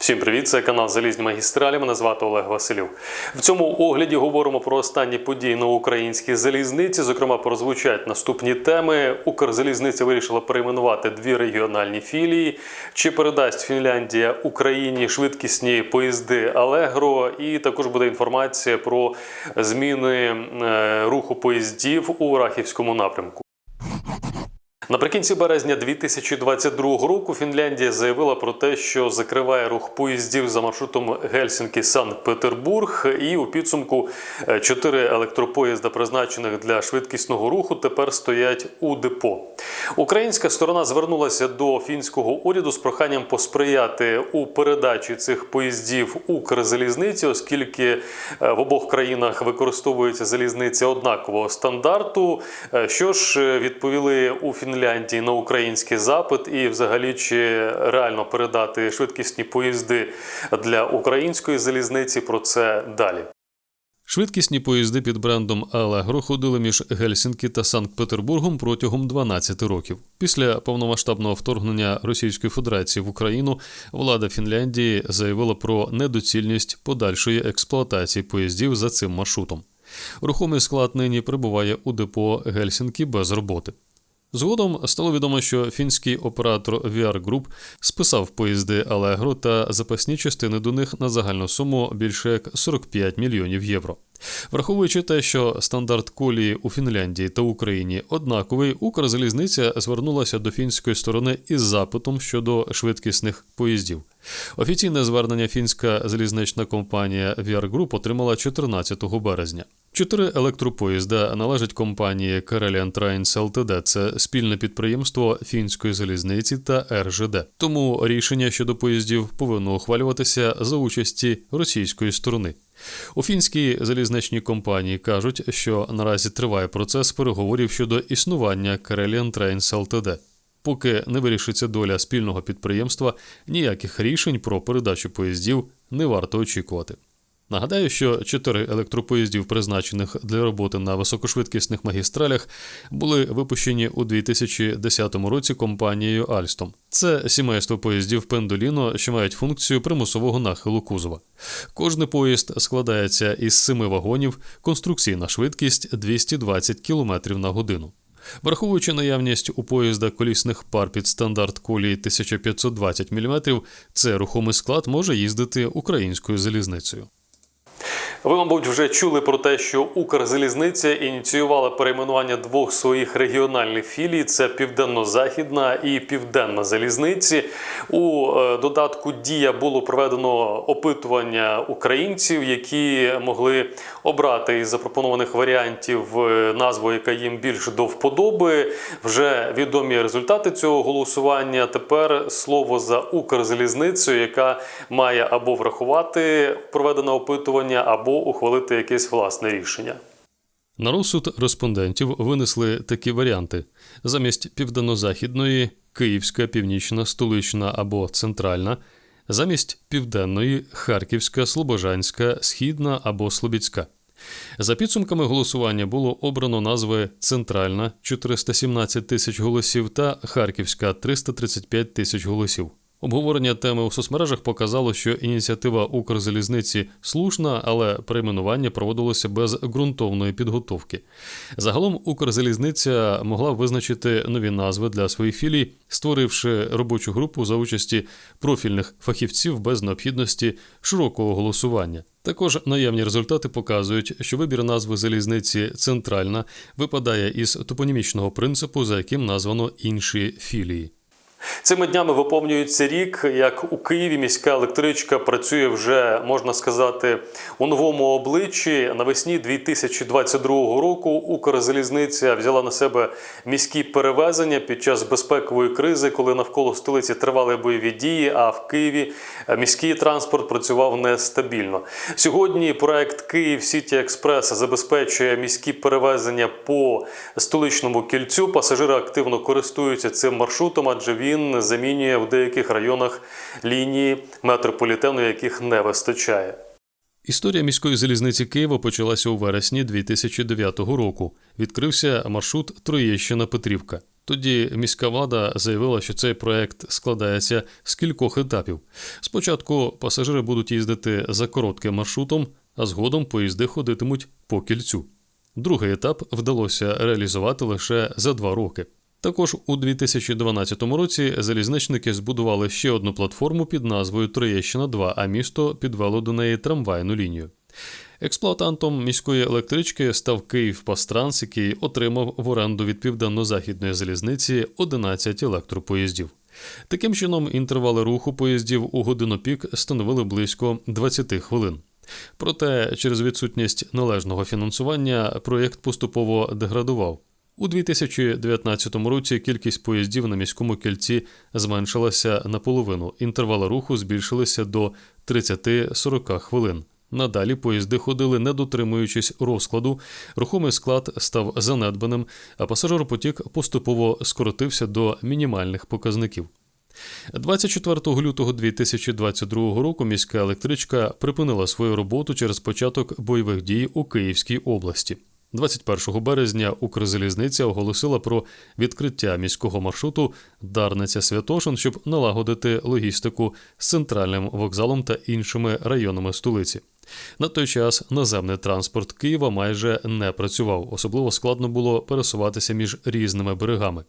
Всім привіт! Це канал Залізні магістралі. Мене звати Олег Василюк. В цьому огляді говоримо про останні події на українській залізниці. Зокрема, прозвучать наступні теми. Укрзалізниця вирішила перейменувати дві регіональні філії. Чи передасть Фінляндія Україні швидкісні поїзди Алегро? І також буде інформація про зміни е, руху поїздів у Рахівському напрямку. Наприкінці березня 2022 року Фінляндія заявила про те, що закриває рух поїздів за маршрутом Гельсінкі-Санкт-Петербург, і у підсумку е, чотири електропоїзда, призначених для швидкісного руху, тепер стоять у депо. Українська сторона звернулася до фінського уряду з проханням посприяти у передачі цих поїздів Укрзалізниці, оскільки е, в обох країнах використовується залізниця однакового стандарту. Е, Що ж відповіли у Фінляндії на український запит, і взагалі чи реально передати швидкісні поїзди для української залізниці? Про це далі. Швидкісні поїзди під брендом Allegro ходили між Гельсінкі та Санкт-Петербургом протягом 12 років. Після повномасштабного вторгнення Російської Федерації в Україну влада Фінляндії заявила про недоцільність подальшої експлуатації поїздів за цим маршрутом. Рухомий склад нині перебуває у депо Гельсінкі без роботи. Згодом стало відомо, що фінський оператор VR Group списав поїзди Allegro та запасні частини до них на загальну суму більше як 45 мільйонів євро. Враховуючи те, що стандарт колії у Фінляндії та Україні однаковий, Укрзалізниця звернулася до фінської сторони із запитом щодо швидкісних поїздів. Офіційне звернення фінська залізнична компанія VR Group отримала 14 березня. Чотири електропоїзда належать компанії Karelian Trains Ltd. Це спільне підприємство фінської залізниці та РЖД. Тому рішення щодо поїздів повинно ухвалюватися за участі російської сторони. У фінській залізничній компанії кажуть, що наразі триває процес переговорів щодо існування Karelian Trains Ltd. Поки не вирішиться доля спільного підприємства, ніяких рішень про передачу поїздів не варто очікувати. Нагадаю, що чотири електропоїздів, призначених для роботи на високошвидкісних магістралях, були випущені у 2010 році компанією Alstom. Це сімейство поїздів Пендоліно, що мають функцію примусового нахилу кузова. Кожний поїзд складається із семи вагонів, конструкційна швидкість 220 км на годину. Враховуючи наявність у поїзда колісних пар під стандарт колії 1520 мм, це рухомий склад може їздити українською залізницею. Ви, мабуть, вже чули про те, що Укрзалізниця ініціювала перейменування двох своїх регіональних філій: це Південно-Західна і Південна залізниці. У е, додатку Дія було проведено опитування українців, які могли обрати із запропонованих варіантів е, назву, яка їм більш до вподоби. Вже відомі результати цього голосування. Тепер слово за Укрзалізницею, яка має або врахувати проведене опитування, або ухвалити якесь власне рішення. На розсуд респондентів винесли такі варіанти: замість південно-західної Київська, Північна, Столична або Центральна, замість південної Харківська, Слобожанська, Східна або Слобідська. За підсумками голосування було обрано назви Центральна 417 тисяч голосів та Харківська 335 тисяч голосів. Обговорення теми у соцмережах показало, що ініціатива Укрзалізниці слушна, але перейменування проводилося без ґрунтовної підготовки. Загалом Укрзалізниця могла визначити нові назви для своїх філій, створивши робочу групу за участі профільних фахівців без необхідності широкого голосування. Також наявні результати показують, що вибір назви залізниці центральна випадає із топонімічного принципу, за яким названо інші філії. Цими днями виповнюється рік, як у Києві міська електричка працює вже, можна сказати, у новому обличчі. Навесні 2022 року Укрзалізниця взяла на себе міські перевезення під час безпекової кризи, коли навколо столиці тривали бойові дії. А в Києві міський транспорт працював нестабільно. Сьогодні проект Київ Сіті Експрес забезпечує міські перевезення по столичному кільцю. Пасажири активно користуються цим маршрутом, адже він він замінює в деяких районах лінії метрополітену, яких не вистачає. Історія міської залізниці Києва почалася у вересні 2009 року. Відкрився маршрут Троєщина Петрівка. Тоді міська влада заявила, що цей проект складається з кількох етапів. Спочатку пасажири будуть їздити за коротким маршрутом, а згодом поїзди ходитимуть по кільцю. Другий етап вдалося реалізувати лише за два роки. Також у 2012 році залізничники збудували ще одну платформу під назвою Троєщина 2, а місто підвело до неї трамвайну лінію. Експлуатантом міської електрички став Київ Пастранс, який отримав в оренду від південно-західної залізниці 11 електропоїздів. Таким чином, інтервали руху поїздів у годину пік становили близько 20 хвилин. Проте через відсутність належного фінансування проєкт поступово деградував. У 2019 році кількість поїздів на міському кільці зменшилася наполовину. Інтервали руху збільшилися до 30-40 хвилин. Надалі поїзди ходили, не дотримуючись розкладу, рухомий склад став занедбаним, а пасажиропотік поступово скоротився до мінімальних показників. 24 лютого 2022 року міська електричка припинила свою роботу через початок бойових дій у Київській області. 21 березня Укрзалізниця оголосила про відкриття міського маршруту Дарниця Святошин, щоб налагодити логістику з центральним вокзалом та іншими районами столиці. На той час наземний транспорт Києва майже не працював, особливо складно було пересуватися між різними берегами.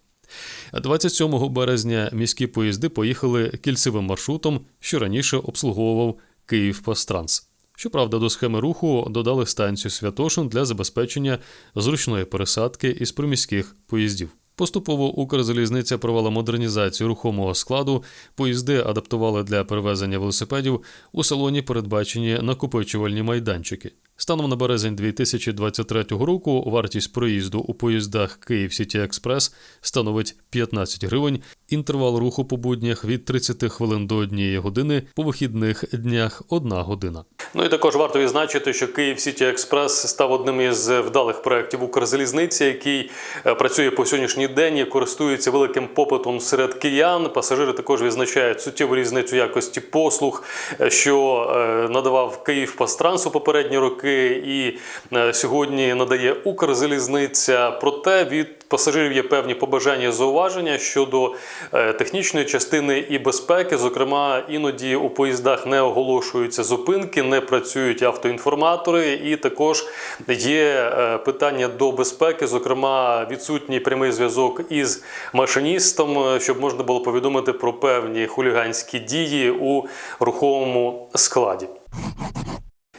27 березня міські поїзди поїхали кільцевим маршрутом, що раніше обслуговував Київ-Пастранс. Щоправда, до схеми руху додали станцію Святошин для забезпечення зручної пересадки із приміських поїздів. Поступово Укрзалізниця провела модернізацію рухомого складу, поїзди адаптували для перевезення велосипедів. У салоні передбачені накопичувальні майданчики. Станом на березень 2023 року вартість проїзду у поїздах Київ Сіті Експрес становить 15 гривень. Інтервал руху по буднях від 30 хвилин до 1 години, по вихідних днях 1 година. Ну і також варто відзначити, що Київ Сіті Експрес став одним із вдалих проєктів Укрзалізниці, який е, працює по сьогоднішній день і користується великим попитом серед киян. Пасажири також відзначають суттєву різницю якості послуг, е, що е, надавав Київ Пастранс у попередні роки, і е, сьогодні надає Укрзалізниця. Проте від пасажирів є певні побажання і зауваження щодо е, технічної частини і безпеки. Зокрема, іноді у поїздах не оголошуються зупинки, не працюють автоінформатори, і також є е, питання до безпеки, зокрема, відсутній прямий зв'язок із машиністом, щоб можна було повідомити про певні хуліганські дії у рухомому складі.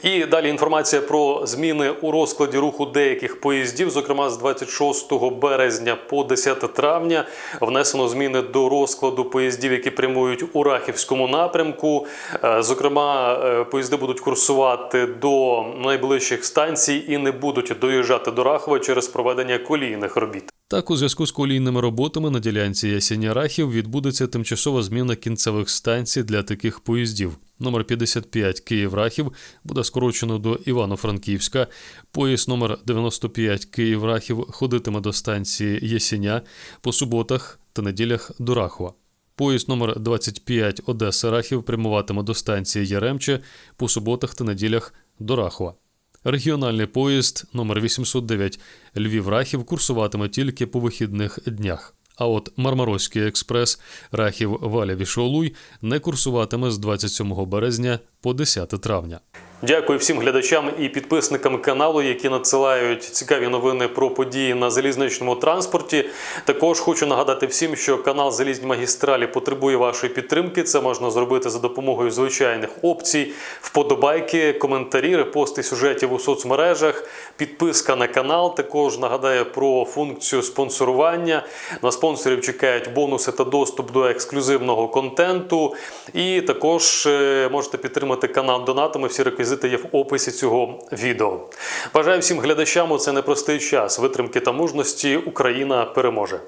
І далі інформація про зміни у розкладі руху деяких поїздів. Зокрема, з 26 березня по 10 травня внесено зміни до розкладу поїздів, які прямують у Рахівському напрямку. Е, Зокрема, е, поїзди будуть курсувати до найближчих станцій і не будуть доїжджати до Рахова через проведення колійних робіт. Так, у зв'язку з колійними роботами на ділянці ясені рахів відбудеться тимчасова зміна кінцевих станцій для таких поїздів. Номер 55 Київ-Рахів буде скорочено до Івано-Франківська. Поїзд номер 95 Київ-Рахів ходитиме до станції Єсеня по суботах та неділях до Рахова. Поїзд номер 25 Одеса Рахів прямуватиме до станції Яремче по суботах та неділях до Рахова. Регіональний поїзд номер 809 Львів-Рахів курсуватиме тільки по вихідних днях. А от Мармарозький експрес Рахів Валя Вішолуй не курсуватиме з 27 березня по 10 травня. Дякую всім глядачам і підписникам каналу, які надсилають цікаві новини про події на залізничному транспорті. Також хочу нагадати всім, що канал Залізні магістралі потребує вашої підтримки. Це можна зробити за допомогою звичайних опцій, вподобайки, коментарі, репости сюжетів у соцмережах, підписка на канал. Також нагадаю про функцію спонсорування. На спонсорів чекають бонуси та доступ до ексклюзивного контенту. І також е, можете підтримати канал донатами. Всі реквізити реквізити є в описі цього відео. Бажаю всім глядачам у це непростий час витримки та мужності. Україна переможе.